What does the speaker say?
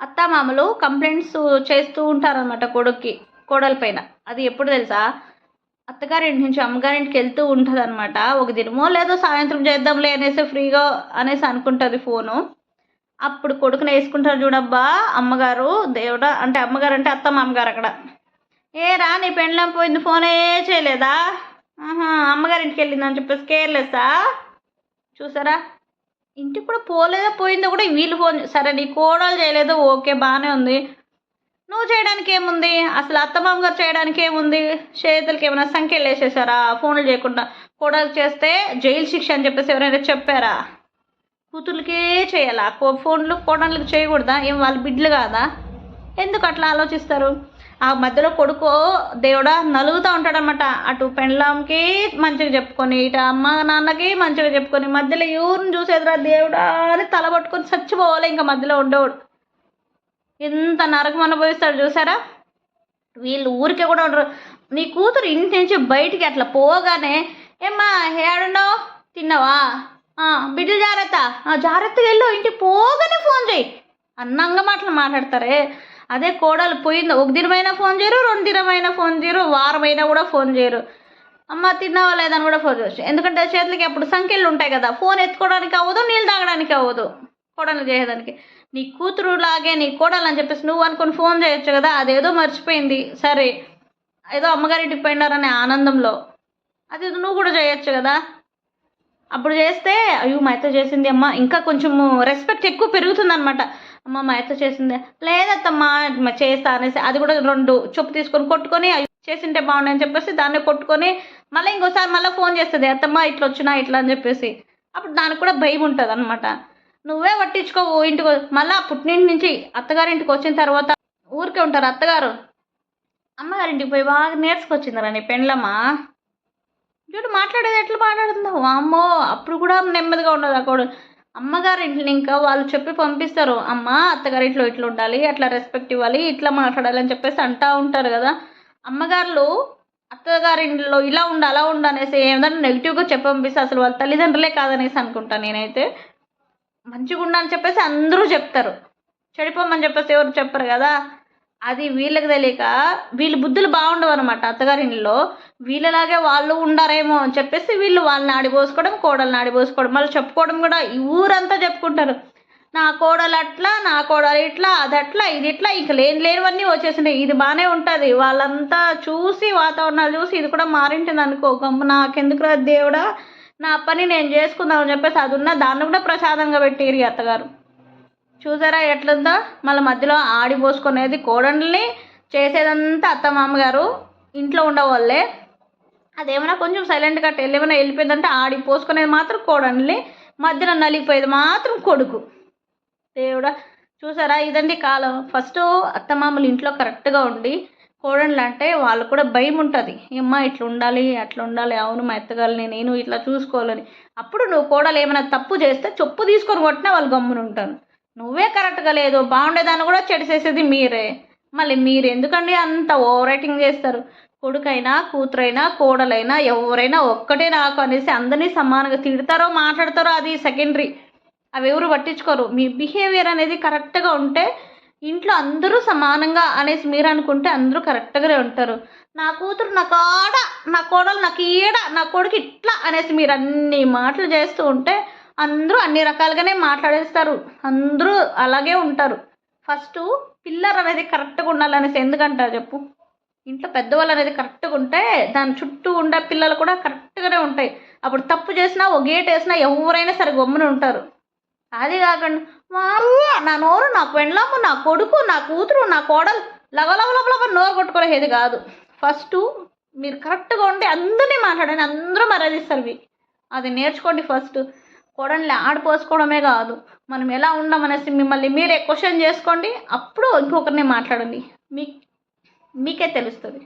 అత్తమామలు కంప్లైంట్స్ చేస్తూ ఉంటారనమాట కొడుక్కి కోడల పైన. అది ఎప్పుడు తెలుసా? అత్తగారింటి నుంచి అమ్మగారింటికి వెళ్తూ ఉంటుంది అనమాట ఒక దినమో లేదో సాయంత్రం చేద్దాంలే అనేసి ఫ్రీగా అనేసి అనుకుంటుంది ఫోను. అప్పుడు కొడుకుని వేసుకుంటారు చూడబ్బా అమ్మగారు దేవుడా అంటే అమ్మగారు అంటే అత్తమ్మ అమ్మగారు అక్కడ. ఏ రా నీ పెండ్లం పోయింది ఫోనే చేయలేదా? అమ్మగారింటికి వెళ్ళిందని చెప్పేసి కేర్లెస్సా? చూసారా? ఇంటికి కూడా పోలేదా? పోయిందో కూడా వీళ్ళు ఫోన్ సరే నీ కోడలు చేయలేదు ఓకే బాగానే ఉంది. నువ్వు చేయడానికి ఏముంది? అసలు అత్తమామ గారు చేయడానికి ఏముంది? చేతులకి ఏమైనా సంఖ్యలు వేసేసారా? ఫోన్లు చేయకుండా కోడలు చేస్తే జైలు శిక్ష అని చెప్పేసి ఎవరైనా చెప్పారా? కూతుర్లకే చేయాలా? కో ఫోన్లు కోడళ్ళకి చేయకూడదా? ఏం వాళ్ళ బిడ్డలు కాదా? ఎందుకు అట్లా ఆలోచిస్తారు? ఆ మధ్యలో కొడుకు దేవుడా నలుగుతూ ఉంటాడనమాట అటు పెండ్లాంకి మంచిగా చెప్పుకొని ఇటు అమ్మ నాన్నకి మంచిగా చెప్పుకొని మధ్యలో ఎవరిని చూసేదిరా దేవుడా అని తల పట్టుకొని చచ్చిపోవాలి ఇంకా మధ్యలో ఉండేవాడు. ఎంత నరకం అనుభవిస్తాడు చూసారా? వీళ్ళు ఊరికే కూడా ఉండరు. నీ కూతురు ఇంటి నుంచి బయటికి అట్లా పోగానే ఏమ్మా ఏడున్నావు? తిన్నావా? బిడ్డలు జాగ్రత్త. జాగ్రత్తగా వెళ్ళు ఇంటికి పోగానే ఫోన్ చేయి అన్నంగా మాటలు మాట్లాడతారే. అదే కోడలు పోయింది. ఒక దినమైనా ఫోన్ చేయరు రెండు దినమైనా ఫోన్ చేయరు వారమైనా కూడా ఫోన్ చేయరు. అమ్మ తిన్నావా లేదని కూడా ఫోన్ చేయొచ్చు ఎందుకంటే చేతులకి అప్పుడు సంఖ్యలు ఉంటాయి కదా. ఫోన్ ఎత్తుకోవడానికి అవ్వదు నీళ్ళు తాగడానికి అవ్వదు కోడలు చేయడానికి నీ కూతురు లాగే నీ కోడలు అని చెప్పేసి నువ్వు అనుకుని ఫోన్ చేయొచ్చు కదా. అదేదో మర్చిపోయింది. సరే ఏదో అమ్మగారింటికి పోయినారనే ఆనందంలో. అది నువ్వు కూడా చేయొచ్చు కదా. అప్పుడు చేస్తే అయ్యో మా అయితే చేసింది అమ్మ. ఇంకా కొంచెము రెస్పెక్ట్ ఎక్కువ పెరుగుతుంది అనమాట అమ్మ మా అత్త చేసింది. లేదత్తమ్మా చేస్తా అనేసి అది కూడా రెండు చెప్పు తీసుకొని కొట్టుకొని చేసింటే బాగుండని అని చెప్పేసి దాన్ని కొట్టుకొని మళ్ళీ ఇంకోసారి మళ్ళీ ఫోన్ చేస్తుంది అత్తమ్మ ఇట్లా వచ్చినా ఇట్లా అని చెప్పేసి. అప్పుడు దానికి కూడా భయం ఉంటుంది అనమాట నువ్వే పట్టించుకోవు ఇంటికి మళ్ళీ పుట్టినింటి నుంచి అత్తగారింటికి వచ్చిన తర్వాత ఊరికే ఉంటారు అత్తగారు. అమ్మగారింటికి పోయి బాగా నేర్చుకొచ్చిందిరా నీ పెండ్లమ్మా. చూడు మాట్లాడేది ఎట్లా మాట్లాడుతుందో అమ్మో అప్పుడు కూడా నెమ్మదిగా ఉండదు అక్కడ అమ్మగారి ఇంట్లో ఇంకా వాళ్ళు చెప్పి పంపిస్తారు అమ్మ అత్తగారి ఇంట్లో ఇట్లా ఉండాలి అట్లా రెస్పెక్ట్ ఇవ్వాలి ఇట్లా మాట్లాడాలి అని చెప్పేసి అంటా ఉంటారు కదా. అమ్మగారులు అత్తగారి ఇంట్లో ఇలా ఉండు అలా ఉండు అనేసి ఏదైనా నెగిటివ్గా చెప్పి పంపిస్తే అసలు వాళ్ళ తల్లిదండ్రులే కాదనేసి అనుకుంటాను నేనైతే. మంచిగా ఉండాలని చెప్పేసి అందరూ చెప్తారు. చెడిపోమని చెప్పేసి ఎవరు చెప్పరు కదా. అది వీళ్ళకి తెలియక వీళ్ళ బుద్ధులు బాగుండవు అనమాట అత్తగారింట్లో. వీళ్ళలాగే వాళ్ళు ఉండారేమో అని చెప్పేసి వీళ్ళు వాళ్ళని ఆడిపోసుకోవడం కోడల్ని ఆడిపోసుకోవడం మళ్ళీ చెప్పుకోవడం కూడా ఈ ఊరంతా చెప్పుకుంటారు. నా కోడలు అట్లా నా కోడలు ఇట్లా అది అట్లా ఇది ఇట్లా ఇంక లేని లేనివన్నీ వచ్చేసినాయి ఇది బాగానే ఉంటుంది. వాళ్ళంతా చూసి వాతావరణాలు చూసి ఇది కూడా మారింటుంది అనుకో. గమ్ము నాకెందుకురా దేవుడా? నా పని నేను చేసుకుందామని చెప్పేసి అది ఉన్న దాన్ని కూడా ప్రసాదంగా పెట్టిరు అత్తగారు. చూసారా ఎట్లుందో? మళ్ళీ మధ్యలో ఆడి పోసుకునేది చేసేదంతా అత్త మామగారు ఇంట్లో ఉండవాళ్ళే. అదేమైనా కొంచెం సైలెంట్గా అట్ట ఏమైనా వెళ్ళిపోయిందంటే ఆడి పోసుకునేది మాత్రం కోడళ్ళని మధ్యలో నలిగిపోయేది మాత్రం కొడుకు. దేవుడా చూసారా? ఇదండి కాలం. ఫస్ట్ అత్తమామలు ఇంట్లో కరెక్ట్గా ఉండి కోడళ్ళు అంటే వాళ్ళు కూడా భయం ఉంటుంది. ఏమ్మా ఇట్లా ఉండాలి అట్లా ఉండాలి అవును మా ఎత్తగాలని నేను ఇట్లా చూసుకోవాలని. అప్పుడు నువ్వు కోడలు ఏమైనా తప్పు చేస్తే చెప్పు తీసుకొని కొట్టినా వాళ్ళు గమ్మునుంటాను నువ్వే కరెక్ట్గా లేదు. బాగుండేదాన్ని కూడా చెడిసేసేది మీరే. మళ్ళీ మీరు ఎందుకండి అంత ఓవర్ రైటింగ్ చేస్తారు? కొడుకైనా కూతురైనా కోడలైనా ఎవరైనా ఒక్కటే నాకు అనేసి అందరినీ సమానంగా తిడతారో మాట్లాడతారో అది సెకండరీ. అవి ఎవరు పట్టించుకోరు. మీ బిహేవియర్ అనేది కరెక్ట్గా ఉంటే ఇంట్లో అందరూ సమానంగా అనేసి మీరు అనుకుంటే అందరూ కరెక్ట్గానే ఉంటారు. నా కూతురు నా కాడ నా కోడలు నాకు ఈడ నా కొడుకు ఇట్లా అనేసి మీరు అన్ని మాటలు చేస్తూ ఉంటే అందరూ అన్ని రకాలుగానే మాట్లాడేస్తారు. అందరూ అలాగే ఉంటారు. ఫస్ట్ పిల్లర్ అనేది కరెక్ట్గా ఉండాలనేసి ఎందుకంటారు చెప్పు? ఇంట్లో పెద్దవాళ్ళు అనేది కరెక్ట్గా ఉంటే దాని చుట్టూ ఉండే పిల్లలు కూడా కరెక్ట్గానే ఉంటాయి. అప్పుడు తప్పు చేసినా ఒక గేట్ వేసినా ఎవరైనా సరే గమ్మున ఉంటారు. అది కాకుండా వారు నా నోరు నా పెండ్లము నా కొడుకు నా కూతురు నా కోడలు లవలవలవలవ నోరు కొట్టుకునేది కాదు. ఫస్ట్ మీరు కరెక్ట్గా ఉండి అందరినీ మాట్లాడండి అందరూ మర్యాదిస్తారు. అది నేర్చుకోండి ఫస్ట్. కోడల్ని ఆడిపోసుకోవడమే కాదు. మనం ఎలా ఉన్నామనేసి మిమ్మల్ని మీరే క్వశ్చన్ చేసుకోండి అప్పుడు ఇంకొకరిని మాట్లాడండి. మీ మీకే తెలుస్తుంది.